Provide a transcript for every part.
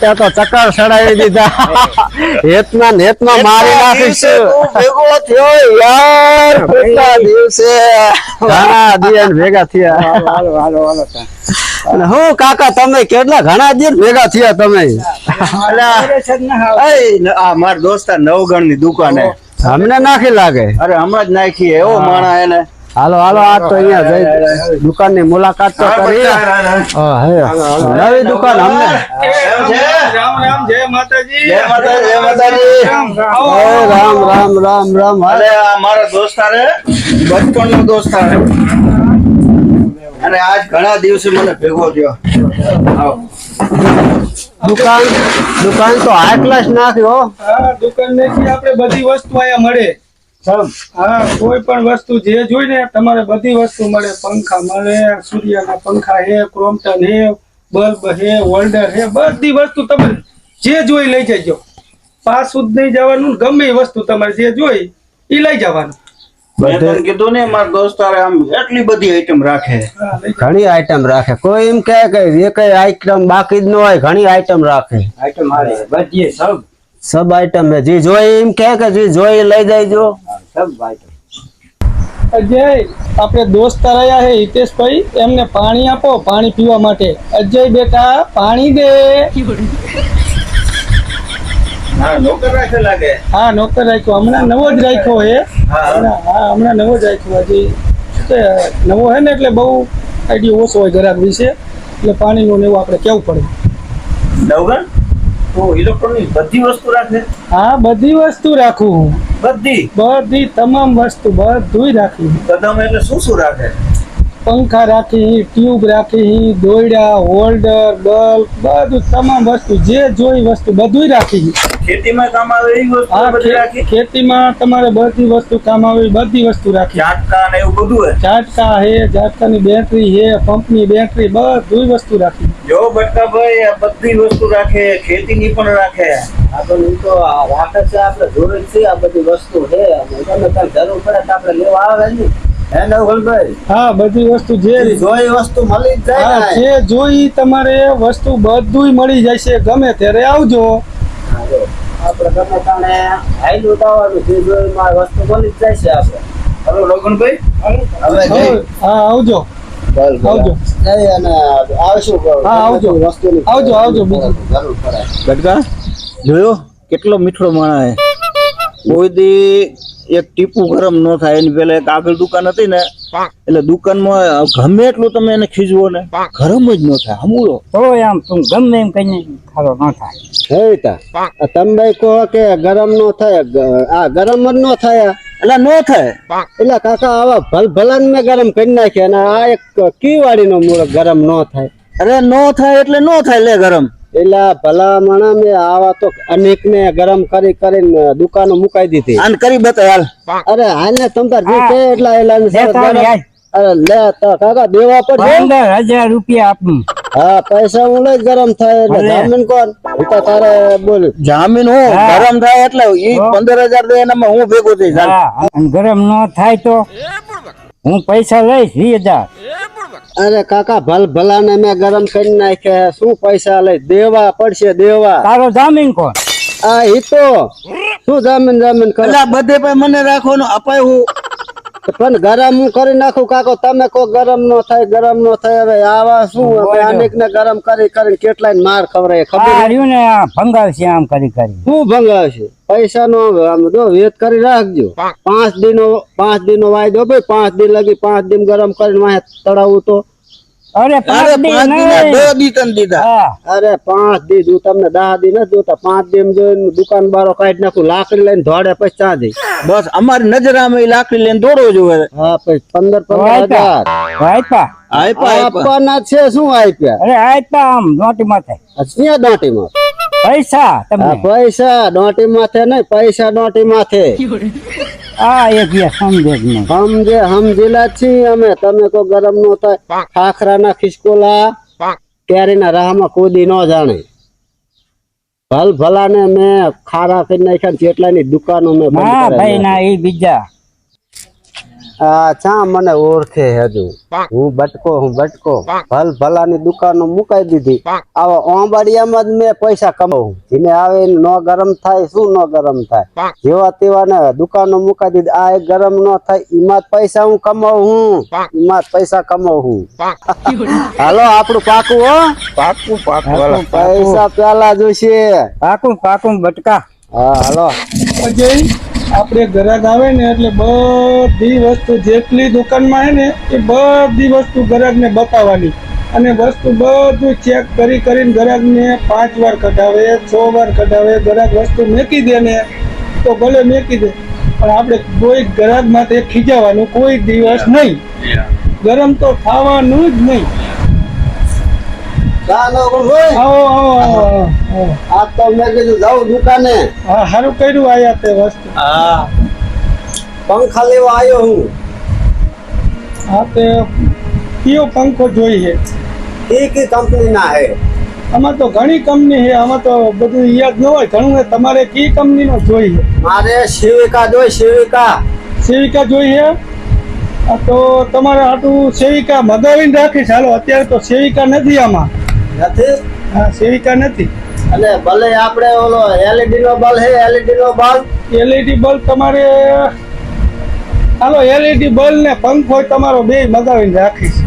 ત્યાં તો ચક્કર દીધા મારી નાખીશ દિવસે ભેગા થયા હું કાકા તમે કેટલા ઘણા દિવસ ભેગા થયા તમે માર દોસ્તાર નવગણની દુકાને અમને નાખી લાગે. અરે હમણાં જ નાખી. એવો માણા એને. હાલો હાલો આ તો અહીંયા જઈ દુકાનની મુલાકાત તો કરી. હા, નવી દુકાન અમને. રામ રામ જય માતાજી. જય માતા જય માતાજી. એ રામ રામ. રામ રામ અરે મારા મારો દોસ્તાર બચપન નો દોસ્તાર અને આજ ઘણા દિવસે મને ભેગો થયો. આવો. દુકાન દુકાન તો હાઈ ક્લાસ નાખ્યો દુકાન આપણે બધી વસ્તુ અહીંયા મળે. હા કોઈ પણ વસ્તુ જે જોઈ ને તમારે બધી વસ્તુ મળે. પંખા મળે સૂર્યના પંખા હે ક્રોમ્પટન હે બલ્બ હે હોલ્ડર હે બધી વસ્તુ તમે જે જોઈ લઈ જજો. પાછું જ નહીં જવાનું ગમે એ વસ્તુ તમારે જે જોઈ એ લઈ જવાનું. મેં કીધું ને મારા દોસ્તારે આમ એટલી બધી આઈટમ રાખે. ઘણી આઈટમ રાખે. કોઈ એમ કહે કે એ કઈ આઈટમ બાકી જ ન હોય ઘણી આઈટમ રાખે. આઈટમ હારે બધી સબ. સબ આઈટમ જે જોઈ એમ કહે કે જે જોઈ લઈ જજો. સબ અજય આપણે દોસ્ત રહ્યા છે હિતેશભાઈ. એમને પાણી આપો પાણી પીવા માટે. અજય બેટા પાણી દે. હા નોકર રાખે લાગે. હા નોકર રાખ્યો. હમણાં નવો જ રાખ્યો હે. હા. હમણાં- નવો જ રાખ્યો હજી. કે નવો હે ને એટલે બહુ આઈડિયો ઓછો હોય જરાક વિશે. એટલે પાણીનું ને એવું આપણે કેવું પડે. નવગણ? તો ઇલેક્ટ્રોનિક બધી વસ્તુ રાખે. હા બધી વસ્તુ રાખું હું. બધી. બધી તમામ વસ્તુ બધુંય રાખી. કદમ એટલે શું શું રાખે? પંખા રાખી ટ્યુબ રાખી દોયડા હોલ્ડર બલ્બ બધું તમામ વસ્તુ જે જોઈ વસ્તુ બધુંય રાખી. ખેતીમાં કામ આવે એવી વસ્તુ હા બધી ખે- રાખી? ખેતીમાં તમારે બધી વસ્તુ કામ આવે એ બધી વસ્તુ રાખી. ચાટકા ને એવું બધું હે ઝાટકા હે ઝાટકાની બેટરી હે પંપની બેટરી બધુંય વસ્તુ રાખી. જો બટકાભાઈ આ બધી વસ્તુ રાખે ખેતીની પણ રાખે. આ તો ઈ તો આ રાખે છે આપણે જરૂર છે આ બધી વસ્તુ છે. અને ગમે ત્યાં જરૂર પડે તો આપણે લેવા આવે ને હે નવગણભાઈ હા બધી વસ્તુ જે જોઈ વસ્તુ મળી જાય જે જોઈ તમારે વસ્તુ બધુંય મળી જાય છે. ગમે ત્યારે આવજો. હા, જો. આપણે ગમે તાણે હાઈલું ઉતાવળનું જે જોઈ વસ્તુ મળી જ જાય છે આપણે. હલો હવે હા આવજો. આવજો. આવશું. હા, આવજો. આવજો, આવજો, ગટકા જોયો? કેટલો મીઠો માણા હે કોઈ દી એક ટીપું ગરમ ન થાય એની પેલા એક આગળ દુકાન હતી ને એટલે દુકાનમાં ગમે એટલું તમે એને ખીજવો ને ગરમ જ ન થાય હમુડો તો આમ તું ગમે એમ કહીને ખારો ન થાય. હે તા આ તમે કહો કે ગરમ નો થાય આ ગરમ જ નો થાય. એટલે ન થાય. એટલે કાકા આવા ભલ ભલાન મેં ગરમ કરી નાખ્યા અને આ એક કીવાડીનો મૂળ ગરમ નો થાય. અરે ન થાય એટલે ન થાય લે ગરમ. એટલે આ ભલા માણા મેં આવા તો અનેક ને ગરમ કરી કરીને દુકાનો મુકાઈ દીધી. આને કરી બતાય હાલ. અરે હાલ ને તમતાર જે છે એટલા એટલા. અરે લે તો કાકા દેવા પડશે. પંદર હજાર રૂપિયા આપું. હા પૈસા હું લઈ ગરમ થાય એટલે જામીન કોણ? હું તો તારે બોલ. જામીન હું? ગરમ થાય એટલે ઈ પંદર હજાર દે એનામાં હું ભેગો થઈ ચાલ હા અને ગરમ ન થાય તો? હું પૈસા લઈશ વીસ હજાર. અરે કાકા ભલ ભલા ને મેં ગરમ કરી નાખ્યા શું પૈસા લઈ? દેવા પડશે દેવા. તારો જામીન કોણ? આ ઈ તો. શું જામીન જામીન કરે? બધે પણ મને રાખવાનું અપાય હું. પણ ગરમ હું કરી નાખું કાકો. તમે કો ગરમ નો થાય ગરમ નો થાય. હવે આવા શું? હવે અનેક ને ગરમ કરી કરીને કેટલાય માર ખવડાય આ ખબર રહ્યું ને ભંગાવ ભંગાર છે આમ કરી કરી. શું ભંગાવશે પૈસા નો આમ જો વેત કરી રાખજો. પાંચ દિનો પાંચ દિનો વાયદો ભાઈ પાંચ દિન લગી પાંચ દિન ગરમ કરીને વાંહે તળાવું તો. અરે પાંચ દી પાંચ દીના નહીં. દો દી તને દીધા. અરે પાંચ દી હું તમને દહ દી નથી જોતા પાંચ દિન જોઈને દુકાન બારો કાઢી નાખું લાકડી લઈને ધોડે પછી ચા દઈ બસ અમારી નજરામાં ઈ લાકડી લઈને હા પછી પંદર પંદર હજાર. વાયપા આપવાના છે શું આપ્યા અરે આમ નોટી માથે. ક્યાં દોંટીમાં પૈસા પૈસા દોંટી માથે નહીં પૈસા દોંટી માથે. આ એક યા સમજે જ નહીં. સમજે સમજેલા છીએ અમે. તમે કો ગરમ નો થાય. ખાખરાના ખિસકોલા કેરીના રાહમાં કૂદી ન જાણે. ભલ ભલાને મેં ખારા કરી નાખ્યા ને જેટલાની દુકાનો મેં ભાઈ ના એ બીજા. ચા મને ઓળખે હજુ. હું બટકો હું બટકો. ભલ ભલાની દુકાનો મુકાઈ દીધી. આવા ઓંબાડિયામાં જ મેં પૈસા કમાવું. જેને આવે નો ગરમ થાય શું નો ગરમ થાય? જેવા તેવા ને દુકાનો મુકાઈ દીધી. આ ગરમ નો થાય એમાં પૈસા હું કમાવું હું. એમાં પૈસા કમાવું હું. હાલો આપણું પાકું હો. પાકું પાકું પૈસા પેલા જોશે. પાકું પાકું બટકા. હા હાલો. આપણે ગ્રાહક આવે ને એટલે બધી વસ્તુ જેટલી દુકાનમાં છે ને એ બધી વસ્તુ ગ્રાહકને બતાવવાની. અને વસ્તુ બધું ચેક કરી કરીને ગ્રાહકને પાંચ વાર કઢાવે છ વાર કઢાવે ગ્રાહક વસ્તુ મેકી દે ને તો ભલે મેકી દે. પણ આપણે કોઈ ગ્રાહક માટે ખીજાવાનું કોઈ દિવસ નહીં. ગરમ તો થવાનું જ નહીં ચાલો ભાઈ આવો આવો આવો આવો આ તો મેં કીધું જાઉં દુકાને. હા સારું કર્યું આયા તે વસ્તુ. હા. પંખા લેવા આવ્યો હું. હા તે કયો પંખો જોઈએ એ કી કંપની ના હે? આમાં તો ઘણી કંપની છે આમાં તો બધું યાદ ન હોય ઘણું. તમારે કી કંપનીનો જોઈએ મારે શિવિકા જોઈ શિવિકા સેવિકા જોઈએ તો તમારે આટલું સેવિકા મગાવીને રાખીશ. હાલો અત્યારે તો સેવિકા નથી આમાં. નથી? હા સેવિકા નથી. અને ભલે આપણે ઓલો એલઈડી નો બલ્બ હે એલઈડી નો બલ્બ? એલઈડી બલ્બ તમારે હાલો એલઈડી બલ્બ ને પંખો તમારો બે મગાવીને રાખીશ.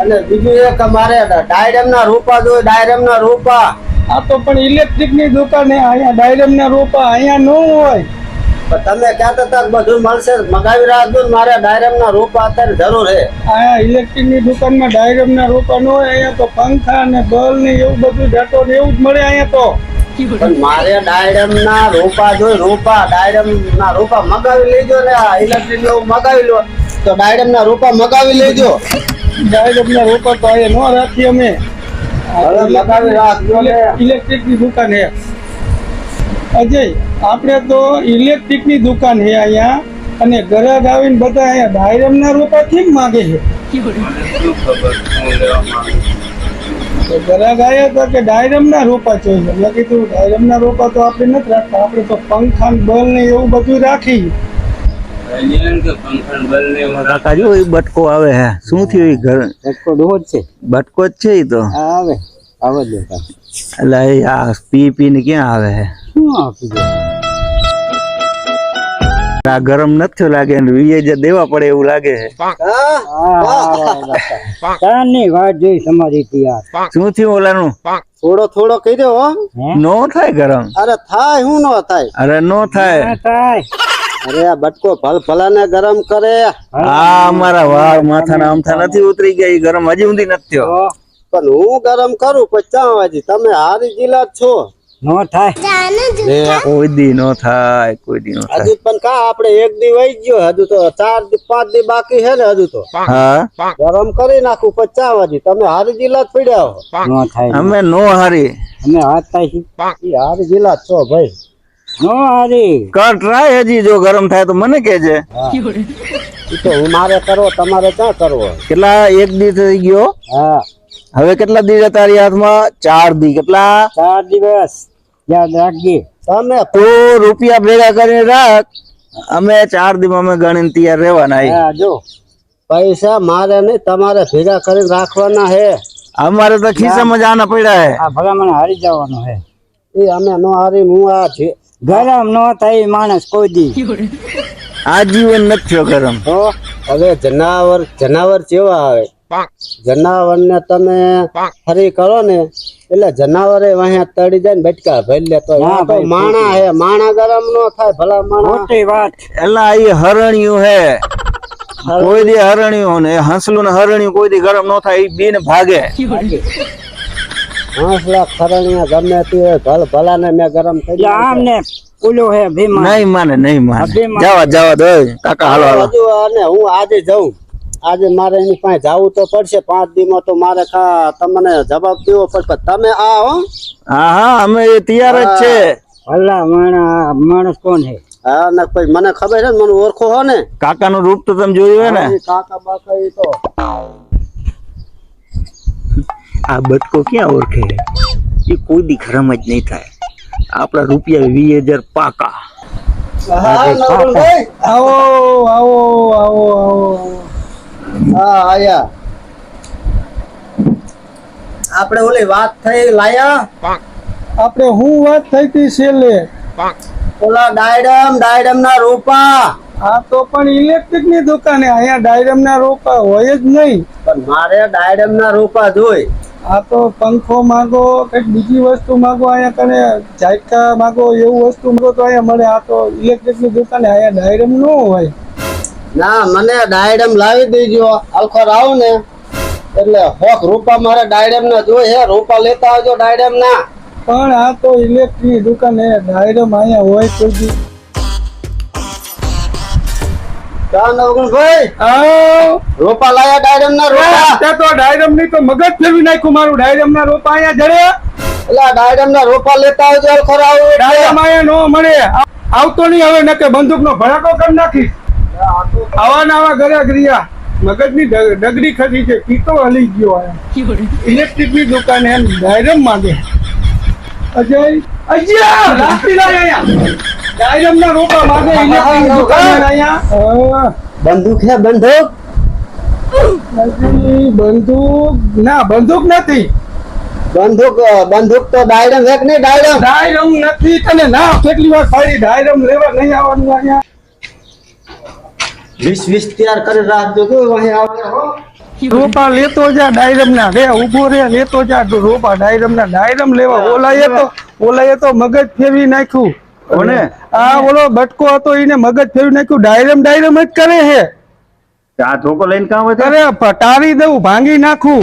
અને બીજું એક મારે ડાયરેમ ના રૂપા જોઈએ ડાયરેમ ના રૂપા. આ તો પણ ઇલેક્ટ્રિકની દુકાન અહીંયા ડાયરેમ ના રૂપા અહીંયા ન હોય. તમે કહેતા હતા બધું મળશે. મગાવી રાખજો મારે ડાયરેમ ના રૂપા અત્યારે જરૂર હે અહીંયા ઇલેક્ટ્રિકની દુકાનમાં ડાયરેમ ના રોપા ન હોય અહીંયા તો પંખા ને બલ ને એવું બધું ડેટો ને એવું જ મળે અહીંયા તો. પણ મારે ડાયરેમ ના રૂપા જોઈ રૂપા ડાયરેમ ના રૂપા મગાવી લેજો ને આ ઇલેક્ટ્રિક એવું મગાવી લો. તો ડાયરેમ ના રૂપા મગાવી લેજો. ડાયરેમ ના રોપા તો અહીંયા ન રાખીએ અમે. હવે મગાવી રાખજો ને. ઇલેક્ટ્રિકની દુકાન છે. અજય આપણે તો ઇલેક્ટ્રિકની દુકાન છે અહીંયા અને ગ્રાહક આવીને બધા અહીંયા ડાયરમ ના રોપા કેમ માંગે છે? તો ગ્રાહક આવ્યા હતા કે ડાયરમના રોપા જોઈએ. મેં કીધું ડાયરમના રોપા તો આપણે નથી રાખતા. આપણે તો પંખા ને બલ ને એવું બધું રાખી કાકા જો એ બટકો આવે હે. શું થયું એ ઘર? એક ડોહ જ છે. બટકો જ છે એ તો? આવે. આવે જ એટલે આ પી પી ને ક્યાં આવે હે? શું આપી દે આ ગરમ નથી લાગે ને દેવા પડે એવું લાગે છે. ચાની વાત જોઈ તમારી ત્યાં શું થયું ઓલાનું? થોડો થોડો કહી દે નો થાય ગરમ? અરે થાય હું નો થાય? અરે નો થાય. થાય. અરે આ બટકો ભલ ભલાને ગરમ કરે. હા અમારા વાળ માથાના અમથા નથી ઉતરી ગયા ગરમ હજી ઊંધી નથી થયો. પણ હું ગરમ કરું પછી ચા વાજી? તમે હારી જિલ્લા જ છો. નો થાય. કોઈ દી નો થાય કોઈ દી નો થાય. હજુ પણ કા આપણે એક દી વહી ગયો. હજુ તો ચાર દી પાંચ દી બાકી છે ને હજુ તો. હા? ગરમ કરી નાખું પછી તમે હારી જિલ્લા જ પડ્યા નો થાય. અમે નો હારી. અમે હાથ થાય. હારી જિલ્લા છો ભાઈ. નો હારી. કર ટ્રાય હજી જો ગરમ થાય તો મને કેજે તો હું મારે કરવો તમારે ક્યાં કરવો? કેટલા એક દી થઈ ગયો? હા. હવે કેટલા દી છે તારી હાથમાં? ચાર દી. કેટલા? ચાર દિવસ. યાદ રાખજે. તમે તો રૂપિયા ભેગા કરીને રાખ. અમે ચાર અમે ગણીને તૈયાર રહેવાના જો. પૈસા મારે નહીં તમારે ભેગા કરીને રાખવાના હે. અમારે તો ખિસ્સામાં જવાના પડ્યા હે. આ ભલામણ હારી જવાનો હે. એ અમે નો હારી હું આ છે. ગરમ નો થાય એ માણસ કોઈ દી. આ જીવન નથી ગરમ. તો હવે જનાવર જનાવર કેવા આવે. જનાવર ને તમે ફરી કરો ને. એટલે જનાવરે વાહ્યા તળી જાય ને બટકા ભરી લે તો માણા હે માણા ગરમ નો થાય ભલા માણા. મોટી વાત. એટલે એ હરણ્યું હે. કોઈ દી હરણ્યું ને હંસલું ને હરણ્યું કોઈ દી ગરમ નો થાય એ બીન ભાગે. હાંસલા ખરણિયા ગમે તે ભલ ભલા ને મેં ગરમ થઈ આમ ને ઓલો હે ભીમા નહીં માને નહીં માને. જવા જવા દો કાકા હાલો હાલો. અને હું આજે જઉં. આજે મારે એની પાસે જવું તો પડશે પાંચ દીમાં તો મારે કા તમને જવાબ દેવો પડશે. તમે આ હો. હા હા અમે એ તૈયાર જ છે. ભલા માણા માણસ કોણ હે હા ને પછી મને ખબર છે ને મને ઓળખો હો ને. કાકાનું રૂપ તો તમે જોયું હે ને કાકા બાકા એ તો. આ બટકો ક્યાં ઓળખે એ કોઈ દી ખરમ જ નહીં થાય. આપણા રૂપિયા વીસ હજાર પાકા. આવો આવો આવો આવો. હા આયા. આપણે ઓલી વાત થઈ લાયા? આપણે હું વાત થઈ હતી છેલ્લે ઓલા ડાયડમ ડાયડમ ના રોપા. હા તો પણ ઇલેક્ટ્રિકની દુકાને અહીંયા ડાયરમ ના રોપા હોય જ નહીં. પણ મારે ડાયડમ ના રોપા જોઈ. આ તો પંખો માંગો કંઈક બીજી વસ્તુ માંગો અહીંયા કને જાયકા માંગો એવું વસ્તુ માંગો તો અહીંયા મળે. આ તો ઇલેક્ટ્રિકની દુકાને અહીંયા ડાયરમ ન હોય. ના મને ડાયડમ લાવી દેજો. આલખોર આવો ને. એટલે હોક રૂપા મારે ડાયડમ ના જોઈએ હે રૂપા લેતા આવજો ડાયડમ ના. પણ આ તો ઇલેક્ટ્રિક દુકાન હે ડાયડમ અહીંયા હોય કોઈ દી ચા ભાઈ? આવ. રોપા લાયા ડાયડમ ના રોપા. તો ડાયડમની તો મગજ ફેરવી નાખ્યું મારું. ડાયડમ ના રોપા અહીંયા જડે. એટલે ડાયડમ ના રોપા લેતા આવજો ખરા ડાયડમ. અહીંયા નો મળે. આવતો નહીં હવે નકે બંદૂક નો ભડાકો કરી નાખી આવા નવા ઘરે ગ્રિયા મગજની ની ડગડી ખસી છે. પીતો હલી ગયો ઇલેક્ટ્રિકની દુકાન એમ ડાયરમ માંગે. અજય અજય લાય અહીંયા. ડાયરમ ના રોપા માંગે ઇલેક્ટ્રિક દુકાને અહીંયા. બંદૂક હે બંદૂક? બંદૂક? ના બંદૂક નથી. બંદૂક બંદૂક તો ડાયરમ એક નહીં ડાયરમ. ડાયરમ નથી. તને ના કેટલી વાર ફરી ડાયરમ લેવા નહીં આવવાનું અહીંયા. વીસ વીસ તૈયાર કરી રાખજો. તો અહીં આવે હો. રોપા લેતો જા ડાયરમ ના. રે ઊભો રે લેતો જા. તું રોપા ડાયરમ ના. ડાયરમ લેવા ઓલાએ તો ઓલાએ તો મગજ ફેરવી નાખ્યું. કોને? આ ઓલો બટકો હતો એને મગજ ફેરવી નાખ્યું. ડાયરમ ડાયરમ જ કરે હે. આ ઠોકો લઈને કામ હોય અરે પટારી દઉં ભાંગી નાખું.